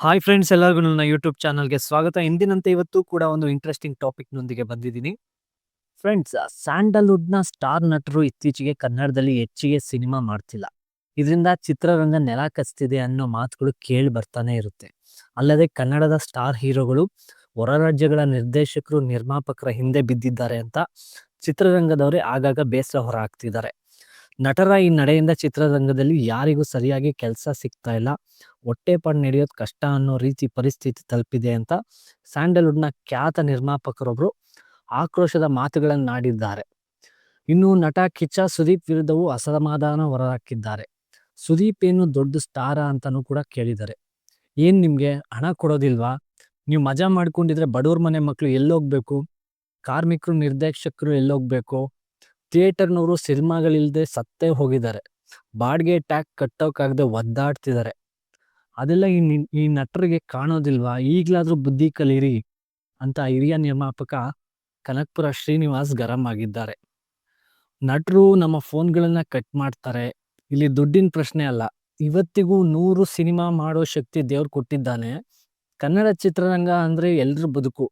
Hi friends ಎಲ್ಲರಿಗೂ ನನ್ನ YouTube ಚಾನಲ್ಗೆ ಸ್ವಾಗತ. ಇಂದಿನಂತೆ ಇವತ್ತು ಕೂಡ ಒಂದು ಇಂಟ್ರೆಸ್ಟಿಂಗ್ ಟಾಪಿಕ್ನೊಂದಿಗೆ ಬಂದಿದ್ದೀನಿ. ಫ್ರೆಂಡ್ಸ್ ಸ್ಯಾಂಡಲ್ವುಡ್ನ ಸ್ಟಾರ್ ನಟರು ಇತ್ತೀಚೆಗೆ ಕನ್ನಡದಲ್ಲಿ ಹೆಚ್ಚಿಗೆ ಸಿನಿಮಾ ಮಾಡ್ತಿಲ್ಲ. ಇದರಿಂದ ಚಿತ್ರರಂಗ ನೆಲ ಕಚ್ತಿದೆ ಅನ್ನೋ ಮಾತುಗಳು ಕೇಳಿ ಬರ್ತಾನೆ ಇರುತ್ತೆ. ಅಲ್ಲದೆ ಕನ್ನಡದ ಸ್ಟಾರ್ ಹೀರೋಗಳು ಹೊರ ರಾಜ್ಯಗಳ ನಿರ್ದೇಶಕರು ನಿರ್ಮಾಪಕರ ಹಿಂದೆ ಬಿದ್ದಿದ್ದಾರೆ ಅಂತ ಚಿತ್ರರಂಗದವರೇ ಆಗಾಗ ಬೇಸರ ಹೊರ ಹಾಕ್ತಿದ್ದಾರೆ ನಟರ ಈ ನಡೆಯಿಂದ ಚಿತ್ರರಂಗದಲ್ಲಿ ಯಾರಿಗೂ ಸರಿಯಾಗಿ ಕೆಲಸ ಸಿಗ್ತಾ ಇಲ್ಲ. ಹೊಟ್ಟೆ ಪಾಡು ನಡೆಯೋದು ಕಷ್ಟ ಅನ್ನೋ ರೀತಿ ಪರಿಸ್ಥಿತಿ ತಲುಪಿದೆ ಅಂತ ಸ್ಯಾಂಡಲ್ವುಡ್ನ ಖ್ಯಾತ ನಿರ್ಮಾಪಕರೊಬ್ಬರು ಆಕ್ರೋಶದ ಮಾತುಗಳನ್ನಾಡಿದ್ದಾರೆ ಇನ್ನು ನಟ ಕಿಚ್ಚ ಸುದೀಪ್ ವಿರುದ್ಧವೂ ಅಸಮಾಧಾನ ಹೊರಹಾಕಿದ್ದಾರೆ. ಸುದೀಪ್ ಏನು ದೊಡ್ಡ ಸ್ಟಾರ ಅಂತಲೂ ಕೂಡ ಕೇಳಿದ್ದಾರೆ. ಏನು ನಿಮಗೆ? ಹಣ ಕೊಡೋದಿಲ್ವಾ? ನೀವು ಮಜಾ ಮಾಡ್ಕೊಂಡಿದ್ರೆ ಬಡವ್ರ ಮನೆ ಮಕ್ಕಳು ಎಲ್ಲೋಗ್ಬೇಕು. ಕಾರ್ಮಿಕರು ನಿರ್ದೇಶಕರು ಎಲ್ಲೋಗ್ಬೇಕು. ಥಿಯೇಟರ್ನವರು ಸಿನಿಮಾಗಳಿಲ್ಲದೆ ಸತ್ತೇ ಹೋಗಿದ್ದಾರೆ. ಬಾಡಿಗೆ ಟ್ಯಾಕ್ ಕಟ್ಟೋಕ್ಕಾಗದೆ ಒದ್ದಾಡ್ತಿದ್ದಾರೆ. ಅದೆಲ್ಲ ಈ ಈ ನಟರಿಗೆ ಕಾಣೋದಿಲ್ವಾ? ಈಗಲಾದರೂ ಬುದ್ಧಿ ಕಲೀರಿ ಅಂತ ಹಿರಿಯ ನಿರ್ಮಾಪಕ ಕನಕ್ಪುರ ಶ್ರೀನಿವಾಸ್ ಗರಂ ಆಗಿದ್ದಾರೆ. ನಟರು ನಮ್ಮ ಫೋನ್ಗಳನ್ನು ಕಟ್ ಮಾಡ್ತಾರೆ. ಇಲ್ಲಿ ದುಡ್ಡಿನ ಪ್ರಶ್ನೆ ಅಲ್ಲ. ಇವತ್ತಿಗೂ ನೂರು ಸಿನಿಮಾ ಮಾಡೋ ಶಕ್ತಿ ದೇವ್ರು ಕೊಟ್ಟಿದ್ದಾನೆ. ಕನ್ನಡ ಚಿತ್ರರಂಗ ಅಂದರೆ ಎಲ್ಲರ ಬದುಕು.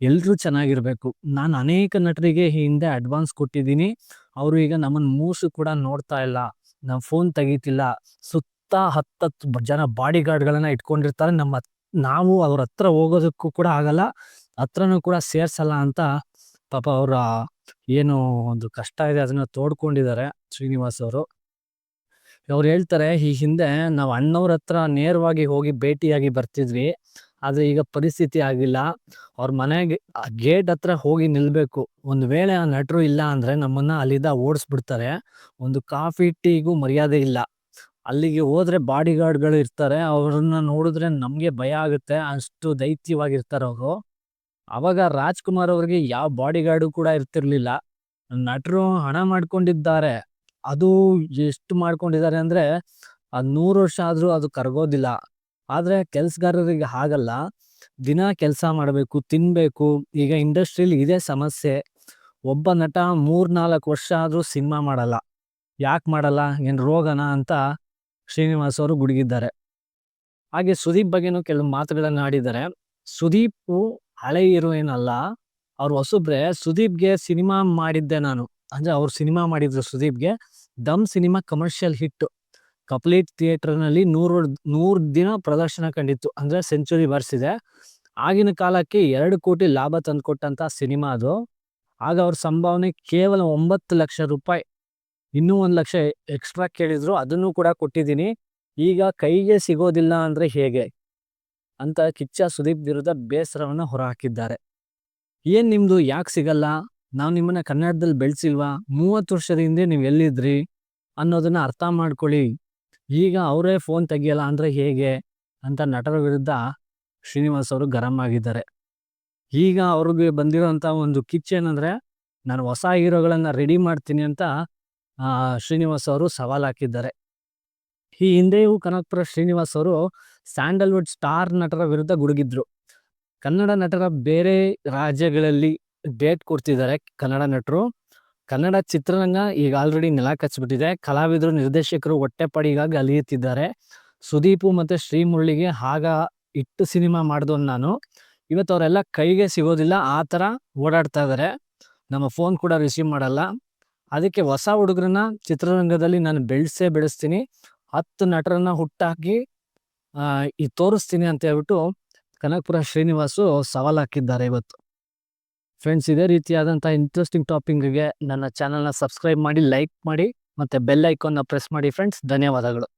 ಎಲ್ರೂ ಚೆನ್ನಾಗಿರ್ಬೇಕು. ನಾನು ಅನೇಕ ನಟರಿಗೆ ಹಿಂದೆ ಅಡ್ವಾನ್ಸ್ ಕೊಟ್ಟಿದ್ದೀನಿ. ಅವರು ಈಗ ನಮ್ಮನ್ನು ಮೂಸು ಕೂಡ ನೋಡ್ತಾ ಇಲ್ಲ. ನಮ್ಮ ಫೋನ್ ತೆಗೀತಿಲ್ಲ. ಸುತ್ತ ಹತ್ತತ್ತು ಜನ ಬಾಡಿ ಗಾರ್ಡ್ಗಳನ್ನ ಇಟ್ಕೊಂಡಿರ್ತಾರೆ. ನಮ್ಮ ನಾವು ಅವ್ರ ಹತ್ರ ಹೋಗೋದಕ್ಕೂ ಕೂಡ ಆಗಲ್ಲ. ಹತ್ರನೂ ಕೂಡ ಸೇರ್ಸಲ್ಲ ಅಂತ ಪಾಪ ಅವರ ಏನು ಒಂದು ಕಷ್ಟ ಇದೆ. ಅದನ್ನ ತೋಡ್ಕೊಂಡಿದ್ದಾರೆ ಶ್ರೀನಿವಾಸ್ ಅವರು. ಅವ್ರು ಹೇಳ್ತಾರೆ, ಈ ಹಿಂದೆ ನಾವು ಅಣ್ಣವ್ರ ಹತ್ರ ನೇರವಾಗಿ ಹೋಗಿ ಭೇಟಿಯಾಗಿ ಬರ್ತಿದ್ವಿ. ಆದ್ರೆ ಈಗ ಪರಿಸ್ಥಿತಿ ಆಗಿಲ್ಲ. ಅವ್ರ ಮನೆಗೆ ಗೇಟ್ ಹತ್ರ ಹೋಗಿ ನಿಲ್ಬೇಕು. ಒಂದು ವೇಳೆ ಆ ನಟರು ಇಲ್ಲ ಅಂದ್ರೆ ನಮ್ಮನ್ನ ಅಲ್ಲಿಂದ ಓಡಿಸ್ಬಿಡ್ತಾರೆ. ಒಂದು ಕಾಫಿ, ಟೀಗೂ ಮರ್ಯಾದೆ ಇಲ್ಲ. ಅಲ್ಲಿಗೆ ಹೋದ್ರೆ ಬಾಡಿ ಗಾರ್ಡ್ಗಳು ಇರ್ತಾರೆ. ಅವ್ರನ್ನ ನೋಡಿದ್ರೆ ನಮ್ಗೆ ಭಯ ಆಗುತ್ತೆ. ಅಷ್ಟು ದೈತ್ಯವಾಗಿರ್ತಾರೆ ಅವರು. ಅವಾಗ ರಾಜ್ಕುಮಾರ್ ಅವ್ರಿಗೆ ಯಾವ ಬಾಡಿ ಗಾರ್ಡು ಕೂಡ ಇರ್ತಿರ್ಲಿಲ್ಲ. ನಟರು ಹಣ ಮಾಡ್ಕೊಂಡಿದ್ದಾರೆ. ಅದು ಎಷ್ಟು ಮಾಡ್ಕೊಂಡಿದ್ದಾರೆ ಅಂದ್ರೆ ಅದ್ ನೂರು ವರ್ಷ ಆದ್ರೂ ಅದು ಕರಗೋದಿಲ್ಲ. ಆದ್ರೆ ಕೆಲ್ಸಗಾರರಿಗೆ ಹಾಗಲ್ಲ. ದಿನ ಕೆಲಸ ಮಾಡಬೇಕು, ತಿನ್ಬೇಕು. ಈಗ ಇಂಡಸ್ಟ್ರೀಲಿ ಇದೇ ಸಮಸ್ಯೆ. ಒಬ್ಬ ನಟ ಮೂರ್ ನಾಲ್ಕು ವರ್ಷ ಆದ್ರೂ ಸಿನಿಮಾ ಮಾಡಲ್ಲ. ಯಾಕೆ ಮಾಡಲ್ಲ? ಏನ್ ರೋಗನ ಅಂತ ಶ್ರೀನಿವಾಸ್ ಅವರು ಗುಡುಗಿದ್ದಾರೆ. ಹಾಗೆ ಸುದೀಪ್ ಬಗ್ಗೆನೂ ಕೆಲವು ಮಾತುಗಳನ್ನ ಆಡಿದ್ದಾರೆ ಸುದೀಪ್ ಹಳೆ ಹೀರೋಯಿನ್ ಅಲ್ಲ ಅವ್ರು ಹೊಸಬ್ರೆ, ಸುದೀಪ್ಗೆ ಸಿನಿಮಾ ಮಾಡಿದ್ದೆ ನಾನು. ಅಂದ್ರೆ ಅವ್ರು ಸಿನಿಮಾ ಮಾಡಿದ್ರು ಸುದೀಪ್ಗೆ. Dum cinema commercial hit complete ಥಿಯೇಟರ್ನಲ್ಲಿ ನೂರು ನೂರ್ ದಿನ ಪ್ರದರ್ಶನ ಕಂಡಿತ್ತು. ಅಂದ್ರೆ ಸೆಂಚುರಿ ಬರ್ಸಿದೆ. ಆಗಿನ ಕಾಲಕ್ಕೆ ಎರಡು ಕೋಟಿ ಲಾಭ ತಂದುಕೊಟ್ಟಂಥ ಸಿನಿಮಾ ಅದು. ಆಗ ಅವ್ರ ಸಂಭಾವನೆ ಕೇವಲ ಒಂಬತ್ತು ಲಕ್ಷ ರೂಪಾಯಿ. ಇನ್ನೂ ಒಂದು ಲಕ್ಷ ಎಕ್ಸ್ಟ್ರಾ ಕೇಳಿದ್ರು. ಅದನ್ನು ಕೂಡ ಕೊಟ್ಟಿದ್ದೀನಿ. ಈಗ ಕೈಗೆ ಸಿಗೋದಿಲ್ಲ ಅಂದ್ರೆ ಹೇಗೆ? ಅಂತ ಕಿಚ್ಚ ಸುದೀಪ್ ವಿರುದ್ಧ ಬೇಸರವನ್ನು ಹೊರಹಾಕಿದ್ದಾರೆ. ಏನ್ ನಿಮ್ಮದು ಯಾಕೆ ಸಿಗಲ್ಲ? ನಾವು ನಿಮ್ಮನ್ನ ಕನ್ನಡದಲ್ಲಿ ಬೆಳೆಸಿಲ್ವಾ? ಮೂವತ್ತು ವರ್ಷದ ಹಿಂದೆ ನೀವು ಎಲ್ಲಿದ್ರಿ? ಅನ್ನೋದನ್ನ ಅರ್ಥ ಮಾಡ್ಕೊಳ್ಳಿ. ಈಗ ಅವರೇ ಫೋನ್ ತೆಗಿಯಲ್ಲ ಅಂದರೆ ಹೇಗೆ ಅಂತ ನಟರ ವಿರುದ್ಧ ಶ್ರೀನಿವಾಸ್ ಅವರು ಗರಂ ಆಗಿದ್ದಾರೆ. ಈಗ ಅವ್ರಿಗೆ ಬಂದಿರೋಂಥ ಒಂದು ಕಿಚ್ ಏನಂದರೆ, ನಾನು ಹೊಸ ಹೀರೋಗಳನ್ನು ರೆಡಿ ಮಾಡ್ತೀನಿ ಅಂತ ಶ್ರೀನಿವಾಸ್ ಅವರು ಸವಾಲು ಹಾಕಿದ್ದಾರೆ. ಈ ಹಿಂದೆಯೂ ಕನಕಪುರ ಶ್ರೀನಿವಾಸ್ ಅವರು ಸ್ಯಾಂಡಲ್ವುಡ್ ಸ್ಟಾರ್ ನಟರ ವಿರುದ್ಧ ಗುಡುಗಿದ್ರು. ಕನ್ನಡ ನಟರ ಬೇರೆ ರಾಜ್ಯಗಳಲ್ಲಿ ಡೇಟ್ ಕೊಡ್ತಿದ್ದಾರೆ ಕನ್ನಡ ನಟರು. ಕನ್ನಡ ಚಿತ್ರರಂಗ ಈಗ ಆಲ್ರೆಡಿ ನೆಲ ಕಚ್ಚಿಬಿಟ್ಟಿದೆ ಕಲಾವಿದರು, ನಿರ್ದೇಶಕರು ಹೊಟ್ಟೆಪಾಡಿಗಾಗಿ ಅಲಿಯುತ್ತಿದ್ದಾರೆ. ಸುದೀಪು ಮತ್ತು ಶ್ರೀಮುಳ್ಳಿಗೆ ಆಗ ಇಟ್ಟು ಸಿನಿಮಾ ಮಾಡಿದವನು ನಾನು. ಇವತ್ತು ಅವರೆಲ್ಲ ಕೈಗೆ ಸಿಗೋದಿಲ್ಲ, ಆ ಥರ ಓಡಾಡ್ತಾ ಇದ್ದಾರೆ ನಮ್ಮ ಫೋನ್ ಕೂಡ ರಿಸೀವ್ ಮಾಡಲ್ಲ. ಅದಕ್ಕೆ ಹೊಸ ಹುಡುಗರನ್ನ ಚಿತ್ರರಂಗದಲ್ಲಿ ನಾನು ಬೆಳೆಸೇ ಬೆಳೆಸ್ತೀನಿ. ಹತ್ತು ನಟರನ್ನ ಹುಟ್ಟಾಕಿ ಈ ತೋರಿಸ್ತೀನಿ ಅಂತ ಹೇಳ್ಬಿಟ್ಟು ಕನಕಪುರ ಶ್ರೀನಿವಾಸು ಸವಾಲು ಹಾಕಿದ್ದಾರೆ ಇವತ್ತು. ಫ್ರೆಂಡ್ಸ್ ಇದೇ ರೀತಿಯಾದಂಥ ಇಂಟ್ರೆಸ್ಟಿಂಗ್ ಟಾಪಿಕ್ಗೆ ನನ್ನ ಚಾನಲ್ನ ಸಬ್ಸ್ಕ್ರೈಬ್ ಮಾಡಿ ಲೈಕ್ ಮಾಡಿ, ಮತ್ತೆ ಬೆಲ್ ಐಕಾನ್ನ ಪ್ರೆಸ್ ಮಾಡಿ ಫ್ರೆಂಡ್ಸ್ ಧನ್ಯವಾದಗಳು.